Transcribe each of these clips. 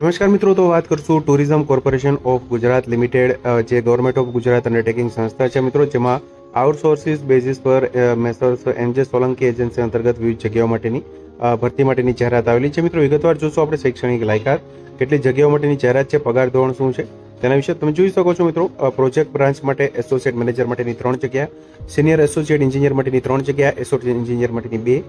નમસ્કાર મિત્રો, તો વાત કરશું tourism corporation of Gujarat limited જે ગવર્મેન્ટ ઓફ ગુજરાત અન્ડરટેકિંગ સંસ્થા છે મિત્રો, જેમાં આઉટસોર્સિસ બેઝિસ પર મેસર્સ એમજે સોલંકી એજન્સી અંતર્ગત વિવિધ જગ્યાઓ માટેની ભરતી માટેની જાહેરાત આવેલી છે. મિત્રો, વિગતવાર જોશું આપણે શૈક્ષણિક લાયકાત, કેટલી જગ્યાઓ માટેની જાહેરાત છે, પગાર ધોરણ શું છે, તેના વિશે તમે જોઈ શકો છો મિત્રો. પ્રોજેક્ટ બ્રાન્ચ માટે એસોસિએટ મેનેજર માટેની ત્રણ જગ્યા સિનિયર એસોસિએટ એન્જિનિયર માટેની ત્રણ જગ્યા એસોસિએટ એન્જિનિયર માટેની બે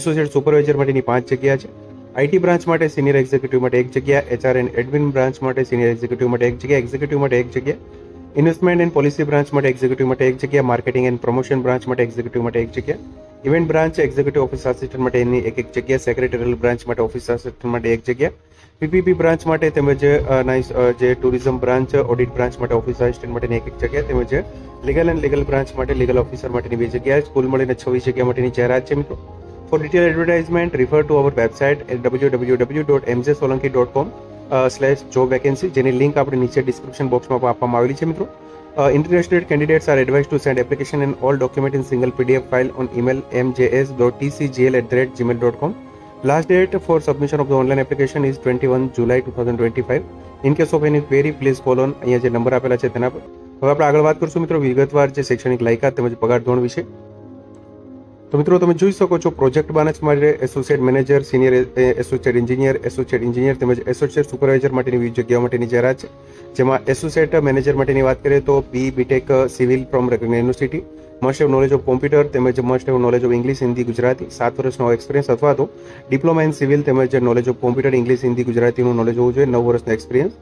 એસોસિએટ સુપરવાઇઝર માટેની પાંચ જગ્યા છે. આઈટી બ્રાન્ચ માટે સિનિયર એક્ઝિક્યુટિવ માટે એક જગ્યા, એચઆર એન્ડ એડમિન બ્રાન્ચ માટે સિનિયર એક્ઝિક્યુટિવ માટે એક જગ્યા, એક્ઝિક્યુટિવ માટે એક જગ્યા, ઇન્વેસ્ટમેન્ટ એન્ડ પોલિસી બ્રાન્ચ માટે એક્ઝિક્યુટિવ માટે એક જગ્યા, માર્કેટિંગ એન્ડ પ્રમોશન બ્રાન્ચ માટે એક્ઝિક્યુટિવ માટે એક જગ્યા, event branch executive office assistant માટે એની એક એક જગ્યા, સેક્રેટરીયલ બ્રાન્ચ માટે ઓફિસ આસિસ્ટન્ટ માટે એક જગ્યા, પીપીપી બ્રાન્ચ માટે તેમજ જે ટુરિઝમ બ્રાન્ચ, ઓડિટ બ્રાન્ચ માટે ઓફિસ આસિસ્ટન્ટ માટેની એક એક જગ્યા, તેમજ લીગલ એન્ડ લીગલ બ્રાન્ચ માટે લીગલ ઓફિસર માટેની બે જગ્યા કુલ મળીને છવ્વીસ જગ્યા માટેની જાહેરાત છે મિત્રો. For detailed advertisement, refer to our website at www.mjsolanki.com slash job vacancy જેની લિંક આપણે નીચે ડિસ્ક્રિપ્શન બોક્સમાં આપવામાં આવેલી છે મિત્રો. Interested candidates are advise to send application and all document in single PDF file on email M J S dot TC GL at the rate Gmail dot com last date for submission of the online application is twenty one July two thousand twenty five in case of any query please call on અહીંયા જે number આપેલા છે તેના પર. હવે આપણે આગળ વાત કરશું મિત્રો વિગતવાર જે શૈક્ષણિક લાયકાત તેમજ પગાર ધોરણ વિશે. તો મિત્રો તમે જોઈ શકો છો પ્રોજેક્ટ બાનેસ માટે associate manager senior associate engineer associate engineer તેમજ એસોસિએટ સુપરવાઇઝર માટેની વિવિધ જગ્યાઓ માટેની જાહેરાત છે. જેમાં એસોસિએટ મેનેજર માટેની વાત કરીએ તો B BTech civil from recognise university must have knowledge of computer તેમજ must have knowledge of English Hindi Gujarati સાત વર્ષનો એક્સપિરિયન્સ અથવા તો ડિપ્લોમા ઇન સિવિલ તેમજ knowledge of computer English Hindi ગુજરાતીનું knowledge હોવું જોઈએ, નવ વર્ષનો એક્સપિરિયન્સ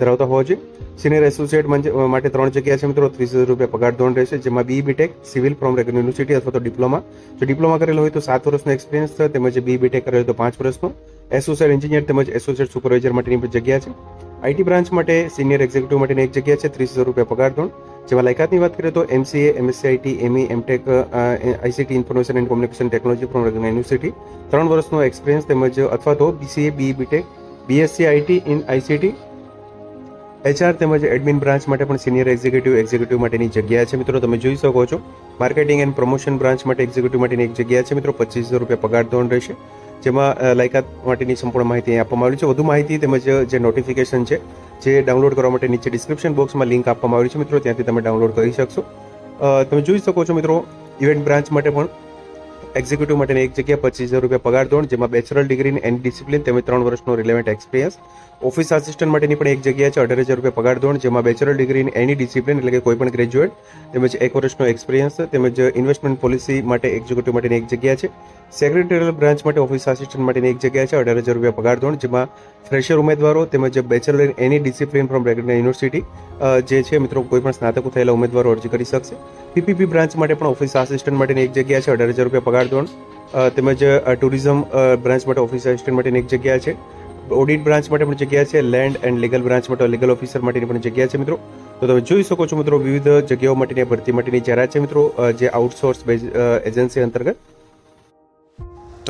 ધરાવતા હોવા જોઈએ. સિનિયર એસોસિએટ માટે ત્રણ જગ્યા છે મિત્રો. ત્રીસ હજાર રૂપિયા પગાર ધોરણ રહેશે, જેમાં B BTech civil from regular university અથવા તો ડિપ્લોમા જો ડિપ્લોમા કરેલો હોય તો સાત વર્ષનો એક્સપિરિયન્સ છે તેમજ બી બીટેક કરેલો તો પાંચ વર્ષનો. એસોસિએટ એન્જિનિયર તેમજ એસોસિએટ સુપરવાઇઝર માટેની જગ્યા છે. આઈટી બ્રાન્ચ માટે સિનિયર એક્ઝિક્યુટિવ માટેની એક જગ્યા છે, ત્રીસ હજાર રૂપિયા પગાર ધોરણ. જેમાં લાયકાતની વાત કરીએ તો MCA MSc IT ME MTech ICT information and communication technology from university ત્રણ વર્ષનો એક્સપિરિયન્સ તેમજ અથવા તો BCA B BTech BSc IT in ICT HR તેમજ એડમિન બ્રાન્ચ માટે પણ સિનિયર એક્ઝિક્યુટિવ એક્ઝિક્યુટિવ માટેની જગ્યા છે. મિત્રો, તમે જોઈ શકો છો. માર્કેટિંગ એન્ડ પ્રમોશન બ્રાન્ચ માટે એક્ઝિક્યુટિવ માટેની એક જગ્યા છે. મિત્રો, પચીસ રૂપિયા પગાર ધોરણ રહેશે. જેમાં લાયકાત માટેની સંપૂર્ણ માહિતી આપવામાં આવી છે. વધુ માહિતી તેમજ જે નોટિફિકેશન છે, જે ડાઉનલોડ કરવા માટે નીચે ડિસ્ક્રિપ્શન બોક્સમાં લિંક આપવામાં આવી છે. મિત્રો, ત્યાંથી તમે ડાઉનલોડ કરી શકશો. તમે જોઈ શકો છો, મિત્રો ઇવેન્ટ બ્રાન્ચ માટે પણ એક્ઝિક્યુટિવ માટેની એક જગ્યા પચીસ હજાર રૂપિયા પગાર ધોરણ, જેમાં bachelor degree and any discipline તેમજ ત્રણ વર્ષનો રિલેવન્ટ એક્સપિરિયન્સ ઓફિસ આસિસ્ટન્ટ માટેની પણ એક જગ્યા છે, અઢાર હજાર રૂપિયા પગાર ધોરણ, જેમાં બેચરલ ડિગ્રી એની ડિસિપ્લિન એટલે કે કોઈ પણ ગ્રેજ્યુએટ તેમજ એક વર્ષનો એક્સપિરિયન્સ તેમજ ઇન્વેસ્ટમેન્ટ પોલિસી માટે એક્ઝિક્યુટિવ માટેની એક જગ્યા છે. સેક્રેટરીયલ બ્રાન્ચ માટે ઓફિસ આસિસ્ટન્ટ માટેની એક જગ્યા છે, અઢાર હજાર રૂપિયા પગાર ધોરણ, જેમાં ફ્રેશર ઉમેદવારો, તેમજ bachelor any discipline from regular university જે છે, મિત્રો, કોઈ પણ સ્નાતકો થયેલા ઉમેદવારો અરજી કરી શકશે. પીપીપી બ્રાન્ચ માટે પણ ઓફિસ આસિસ્ટન્ટ માટેની એક જગ્યા છે, અઢાર હજાર રૂપિયા પગાર ધોરણ તેમજ ટુરિઝમ બ્રાન્ચ માટે ઓફિસ આસિસ્ટન્ટ માટેની એક જગ્યા છે. ઓડિટ બ્રાન્ચ માટે પણ જગ્યા છે, લેન્ડ એન્ડ લીગલ બ્રાન્ચ માટે, લીગલ ઓફિસર માટેની પણ જગ્યા છે, મિત્રો. તો તમે જોઈ શકો છો, મિત્રો, વિવિધ જગ્યાઓ માટેની ભરતી માટેની જાહેરાત છે, મિત્રો. જે આઉટસોર્સ એજન્સી અંતર્ગત.